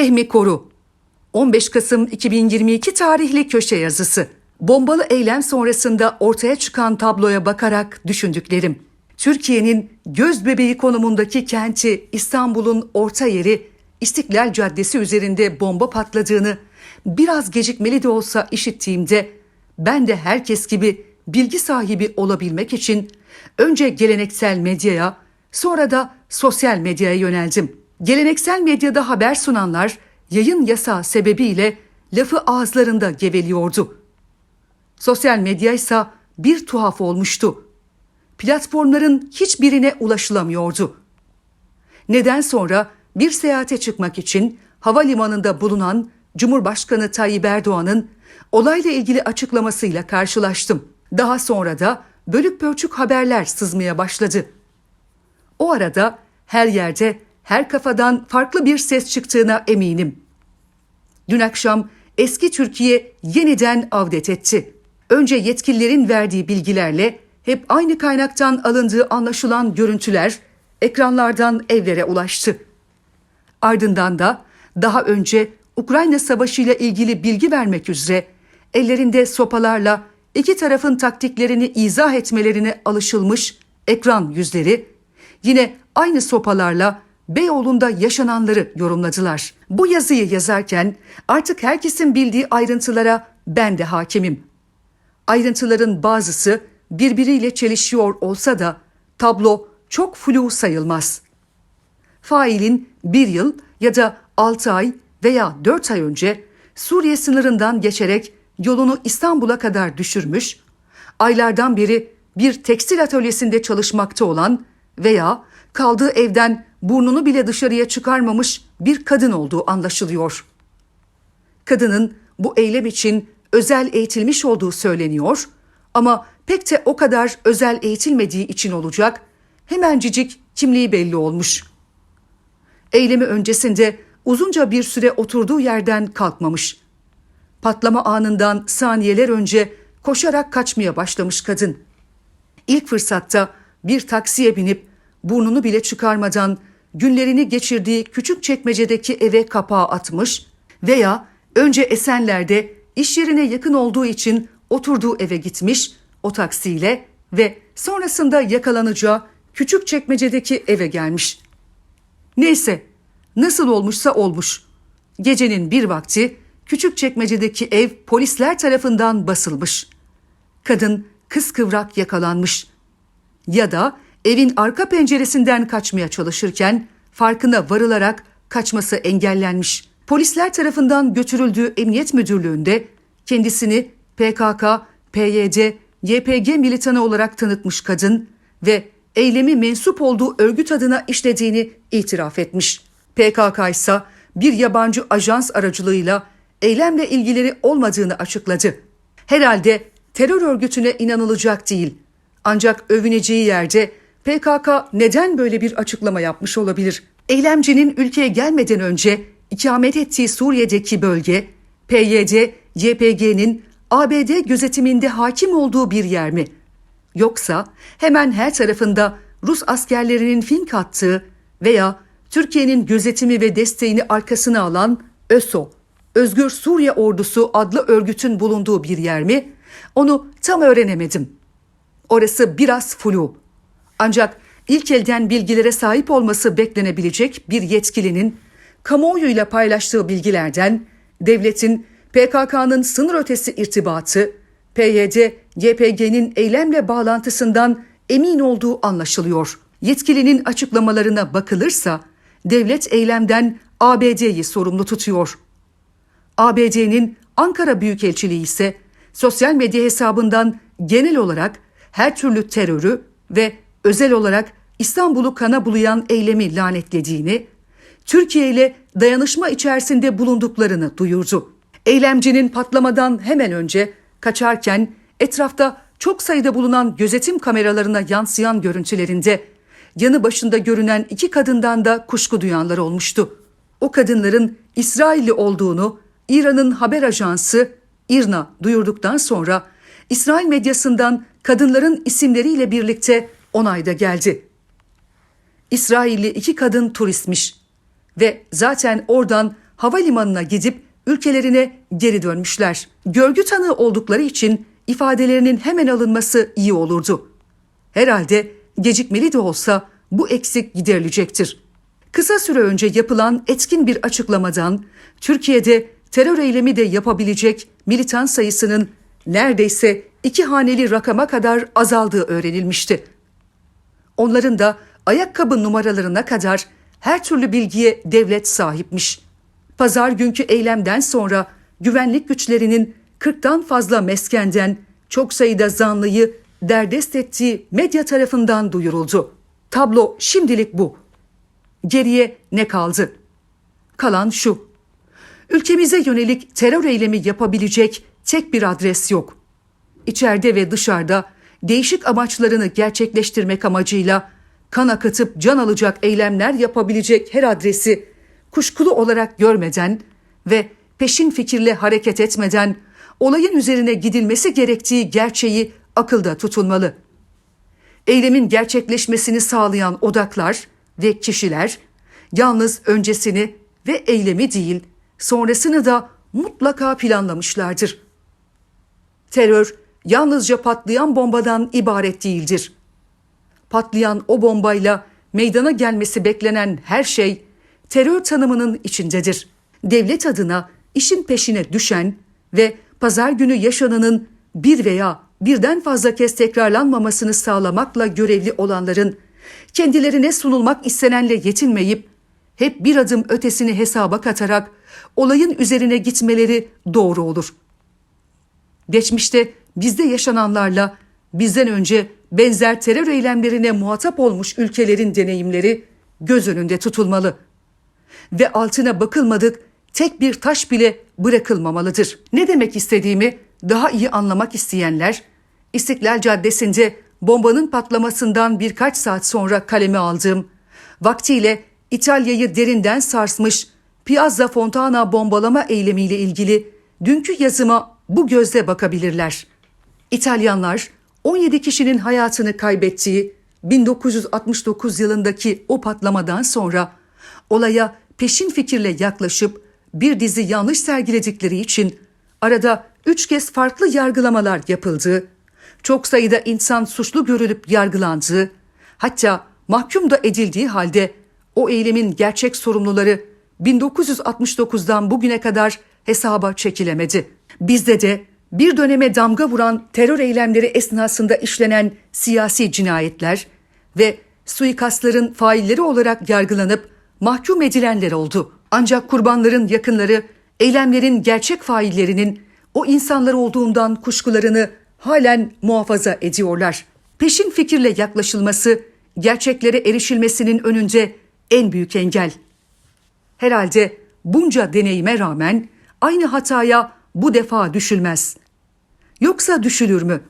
Fehmi Koru 15 Kasım 2022 tarihli köşe yazısı. Bombalı eylem sonrasında ortaya çıkan tabloya bakarak düşündüklerim. Türkiye'nin göz bebeği konumundaki kenti İstanbul'un orta yeri İstiklal Caddesi üzerinde bomba patladığını biraz gecikmeli de olsa işittiğimde ben de herkes gibi bilgi sahibi olabilmek için önce geleneksel medyaya sonra da sosyal medyaya yöneldim. Geleneksel medyada haber sunanlar yayın yasağı sebebiyle lafı ağızlarında geveliyordu. Sosyal medya ise bir tuhaf olmuştu. Platformların hiçbirine ulaşılamıyordu. Neden sonra bir seyahate çıkmak için havalimanında bulunan Cumhurbaşkanı Tayyip Erdoğan'ın olayla ilgili açıklamasıyla karşılaştım. Daha sonra da bölük pörçük haberler sızmaya başladı. O arada her yerde, her kafadan farklı bir ses çıktığına eminim. Dün akşam eski Türkiye yeniden avdet etti. Önce yetkililerin verdiği bilgilerle hep aynı kaynaktan alındığı anlaşılan görüntüler ekranlardan evlere ulaştı. Ardından da daha önce Ukrayna Savaşı ile ilgili bilgi vermek üzere ellerinde sopalarla iki tarafın taktiklerini izah etmelerine alışılmış ekran yüzleri yine aynı sopalarla Beyoğlu'nda yaşananları yorumladılar. Bu yazıyı yazarken artık herkesin bildiği ayrıntılara ben de hakimim. Ayrıntıların bazısı birbiriyle çelişiyor olsa da tablo çok flu sayılmaz. Failin bir yıl ya da altı ay veya dört ay önce Suriye sınırından geçerek yolunu İstanbul'a kadar düşürmüş, aylardan beri bir tekstil atölyesinde çalışmakta olan veya kaldığı evden burnunu bile dışarıya çıkarmamış bir kadın olduğu anlaşılıyor. Kadının bu eylem için özel eğitilmiş olduğu söyleniyor ama pek de o kadar özel eğitilmediği için olacak hemencicik kimliği belli olmuş. Eylemi öncesinde uzunca bir süre oturduğu yerden kalkmamış. Patlama anından saniyeler önce koşarak kaçmaya başlamış kadın. İlk fırsatta bir taksiye binip burnunu bile çıkarmadan günlerini geçirdiği küçük çekmecedeki eve kapağı atmış veya önce Esenler'de iş yerine yakın olduğu için oturduğu eve gitmiş o taksiyle ve sonrasında yakalanacağı küçük çekmecedeki eve gelmiş. Neyse nasıl olmuşsa olmuş. Gecenin bir vakti küçük çekmecedeki ev polisler tarafından basılmış. Kadın kıskıvrak yakalanmış. Ya da evin arka penceresinden kaçmaya çalışırken farkına varılarak kaçması engellenmiş. Polisler tarafından götürüldüğü emniyet müdürlüğünde kendisini PKK, PYD, YPG militanı olarak tanıtmış kadın ve eylemi mensup olduğu örgüt adına işlediğini itiraf etmiş. PKK ise bir yabancı ajans aracılığıyla eylemle ilgileri olmadığını açıkladı. Herhalde terör örgütüne inanılacak değil. Ancak övüneceği yerde PKK neden böyle bir açıklama yapmış olabilir? Eylemcinin ülkeye gelmeden önce ikamet ettiği Suriye'deki bölge PYD, YPG'nin ABD gözetiminde hakim olduğu bir yer mi? Yoksa hemen her tarafında Rus askerlerinin fink attığı veya Türkiye'nin gözetimi ve desteğini arkasına alan ÖSO, Özgür Suriye Ordusu adlı örgütün bulunduğu bir yer mi? Onu tam öğrenemedim. Orası biraz flu. Ancak ilk elden bilgilere sahip olması beklenebilecek bir yetkilinin kamuoyuyla paylaştığı bilgilerden devletin PKK'nın sınır ötesi irtibatı, PYD, YPG'nin eylemle bağlantısından emin olduğu anlaşılıyor. Yetkilinin açıklamalarına bakılırsa devlet eylemden ABD'yi sorumlu tutuyor. ABD'nin Ankara Büyükelçiliği ise sosyal medya hesabından genel olarak her türlü terörü ve özel olarak İstanbul'u kana bulayan eylemi lanetlediğini, Türkiye ile dayanışma içerisinde bulunduklarını duyurdu. Eylemcinin patlamadan hemen önce kaçarken etrafta çok sayıda bulunan gözetim kameralarına yansıyan görüntülerinde yanı başında görünen iki kadından da kuşku duyanlar olmuştu. O kadınların İsrailli olduğunu İran'ın haber ajansı İRNA duyurduktan sonra İsrail medyasından kadınların isimleriyle birlikte onayda geldi. İsrailli iki kadın turistmiş ve zaten oradan havalimanına gidip ülkelerine geri dönmüşler. Görgü tanığı oldukları için ifadelerinin hemen alınması iyi olurdu. Herhalde gecikmeli de olsa bu eksik giderilecektir. Kısa süre önce yapılan etkin bir açıklamadan Türkiye'de terör eylemi de yapabilecek militan sayısının neredeyse iki haneli rakama kadar azaldığı öğrenilmişti. Onların da ayakkabı numaralarına kadar her türlü bilgiye devlet sahipmiş. Pazar günkü eylemden sonra güvenlik güçlerinin 40'tan fazla meskenden çok sayıda zanlıyı derdest ettiği medya tarafından duyuruldu. Tablo şimdilik bu. Geriye ne kaldı? Kalan şu. Ülkemize yönelik terör eylemi yapabilecek tek bir adres yok. İçeride ve dışarıda değişik amaçlarını gerçekleştirmek amacıyla kan akıtıp can alacak eylemler yapabilecek her adresi kuşkulu olarak görmeden ve peşin fikirle hareket etmeden olayın üzerine gidilmesi gerektiği gerçeği akılda tutulmalı. Eylemin gerçekleşmesini sağlayan odaklar ve kişiler yalnız öncesini ve eylemi değil, sonrasını da mutlaka planlamışlardır. Terör yalnızca patlayan bombadan ibaret değildir. Patlayan o bombayla meydana gelmesi beklenen her şey terör tanımının içindedir. Devlet adına işin peşine düşen ve pazar günü yaşananın bir veya birden fazla kez tekrarlanmamasını sağlamakla görevli olanların kendilerine sunulmak istenenle yetinmeyip hep bir adım ötesini hesaba katarak olayın üzerine gitmeleri doğru olur. Geçmişte bizde yaşananlarla bizden önce benzer terör eylemlerine muhatap olmuş ülkelerin deneyimleri göz önünde tutulmalı ve altına bakılmadık tek bir taş bile bırakılmamalıdır. Ne demek istediğimi daha iyi anlamak isteyenler İstiklal Caddesi'nde bombanın patlamasından birkaç saat sonra kaleme aldığım, vaktiyle İtalya'yı derinden sarsmış Piazza Fontana bombalama eylemiyle ilgili dünkü yazıma bu gözle bakabilirler. İtalyanlar 17 kişinin hayatını kaybettiği 1969 yılındaki o patlamadan sonra olaya peşin fikirle yaklaşıp bir dizi yanlış sergiledikleri için arada üç kez farklı yargılamalar yapıldığı, çok sayıda insan suçlu görülüp yargılandığı, hatta mahkum da edildiği halde o eylemin gerçek sorumluları 1969'dan bugüne kadar hesaba çekilemedi. Bizde de bir döneme damga vuran terör eylemleri esnasında işlenen siyasi cinayetler ve suikastların failleri olarak yargılanıp mahkum edilenler oldu. Ancak kurbanların yakınları eylemlerin gerçek faillerinin o insanlar olduğundan kuşkularını halen muhafaza ediyorlar. Peşin fikirle yaklaşılması gerçeklere erişilmesinin önünde en büyük engel. Herhalde bunca deneyime rağmen aynı hataya bu defa düşülmez. Yoksa düşülür mü?